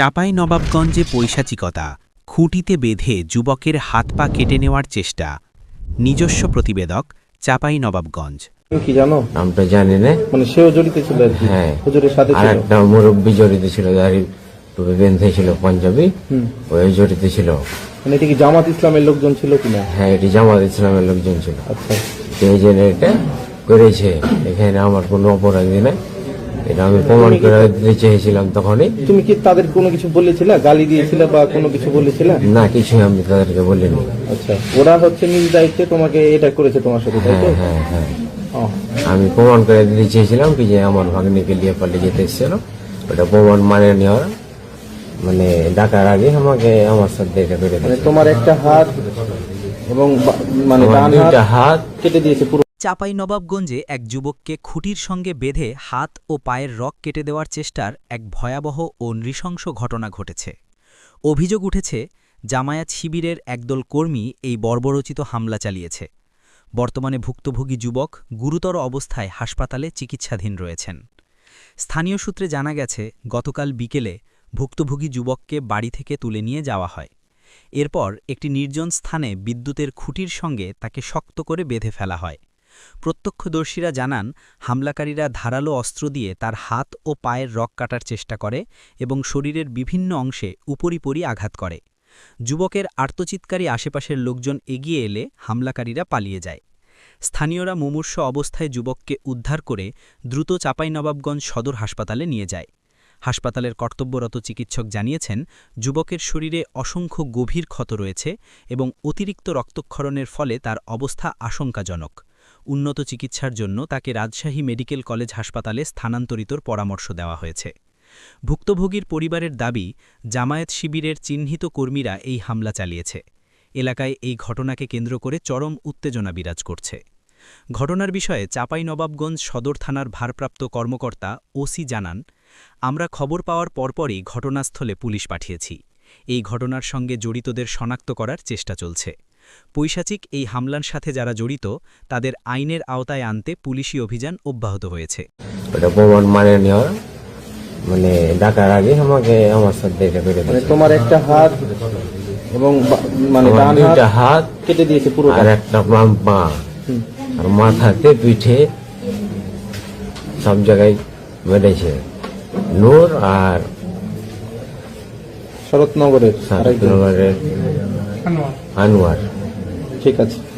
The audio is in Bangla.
চাপাই নবাবগঞ্জে পৈশাচিকতা খুঁটিতে বেঁধে যুবকের হাত পা কেটে নেওয়ার চেষ্টা। নিজস্ব প্রতিবেদক চাপাই নবাবগঞ্জ কি জানো? নামটা জানি না। মানে সেও জড়িত ছিল হ্যাঁ। হুজুরের সাথে ছিল। একটা মুরব্বী জড়িত ছিল দাড়ি টুপি বেঁধে ছিল পাঞ্জাবি। ওই জড়িত ছিল। মানে এটা কি জামাত ইসলামের লোকজন ছিল কিনা হ্যাঁ এটি জামাত ইসলামের লোকজন ছিল। আচ্ছা। সেই জন্য এটা করেছে এখানে আমার কোনো অপরাধী নাই। এটা আমি প্রমাণ করে দিতে চেয়েছিলাম তখনই। তুমি কি তাদের কোনো কিছু বলেছিলে? গালি দিয়েছিলে বা কোনো কিছু বলেছিলে? না কিছু আমি তাদেরকে বলিনি। আচ্ছা ওরা হচ্ছে নিজ দায়িত্বে তোমাকে এটা করেছে তোমার সাথে তাই তো? হ্যাঁ হ্যাঁ হ্যাঁ। আমি প্রমাণ করে দিতে চেয়েছিলাম কি যে আমার ভাগ্নিকে নিয়ে পালিয়ে যেতে এসেছিল। ওটা প্রমাণ মানে নেওয়ার। মানে ডাকার আগে আমাকে আমার সাথে এটা করে মানে তোমার একটা হাত এবং মানে ডান হাত কেটে দিয়েছে পুরো চাপাই নবাবগঞ্জে এক যুবককে খুঁটির সঙ্গে বেঁধে হাত ও পায়ের রক কেটে দেওয়ার চেষ্টার এক ভয়াবহ ও নৃশংস ঘটনা ঘটেছে। অভিযোগ উঠেছে, জামায়াত শিবিরের একদল কর্মী এই বর্বরচিত হামলা চালিয়েছে। বর্তমানে ভুক্তভোগী যুবক গুরুতর অবস্থায় হাসপাতালে চিকিৎসাধীন রয়েছেন। স্থানীয় সূত্রে জানা গেছে, গতকাল বিকেলে ভুক্তভোগী যুবককে বাড়ি থেকে তুলে নিয়ে যাওয়া হয়। এরপর একটি নির্জন স্থানে বিদ্যুতের খুঁটির সঙ্গে তাকে শক্ত করে বেঁধে ফেলা হয়। প্রত্যক্ষদর্শীরা জানান, হামলাকারীরা ধারালো অস্ত্র দিয়ে তার হাত ও পায়ের রক কাটার চেষ্টা করে এবং শরীরের বিভিন্ন অংশে উপরিপরি আঘাত করে। যুবকের আর্তচিৎকারী আশেপাশের লোকজন এগিয়ে এলে হামলাকারীরা পালিয়ে যায়। স্থানীয়রা মুমূর্ষ অবস্থায় যুবককে উদ্ধার করে দ্রুত চাঁপাইনবাবগঞ্জ সদর হাসপাতালে নিয়ে যায়। হাসপাতালের কর্তব্যরত চিকিৎসক জানিয়েছেন, যুবকের শরীরে অসংখ্য গভীর ক্ষত রয়েছে এবং অতিরিক্ত রক্তক্ষরণের ফলে তার অবস্থা আশঙ্কাজনক। উন্নত চিকিৎসার জন্য তাকে রাজশাহী মেডিকেল কলেজ হাসপাতালে স্থানান্তরিতর পরামর্শ দেওয়া হয়েছে। ভুক্তভোগীর পরিবারের দাবি, জামায়াত শিবিরের চিহ্নিত কর্মীরা এই হামলা চালিয়েছে। এলাকায় এই ঘটনাকে কেন্দ্র করে চরম উত্তেজনা বিরাজ করছে। ঘটনার বিষয়ে চাঁপাইনবাবগঞ্জ সদর থানার ভারপ্রাপ্ত কর্মকর্তা ওসি জানান, আমরা খবর পাওয়ার পরপরই ঘটনাস্থলে পুলিশ পাঠিয়েছি। এই ঘটনার সঙ্গে জড়িতদের শনাক্ত করার চেষ্টা চলছে। পৈশাচিক এই হামলার সাথে যারা জড়িত তাদের আইনের আওতায় আনতে পুলিশি অভিযান অব্যাহত হয়েছে। মানে মানে ডাকার আগে আমাকে আমার সাথে এটা করে মানে তোমার একটা হাত এবং মানে ডান হাত হাত কেটে দিয়েছে পুরো আর একটা পা। আর মাথাতে পিঠে সব জায়গায় মেরেছে নূর আর শরৎনগরের সাতনগরের আনোয়ার। ঠিক আছে।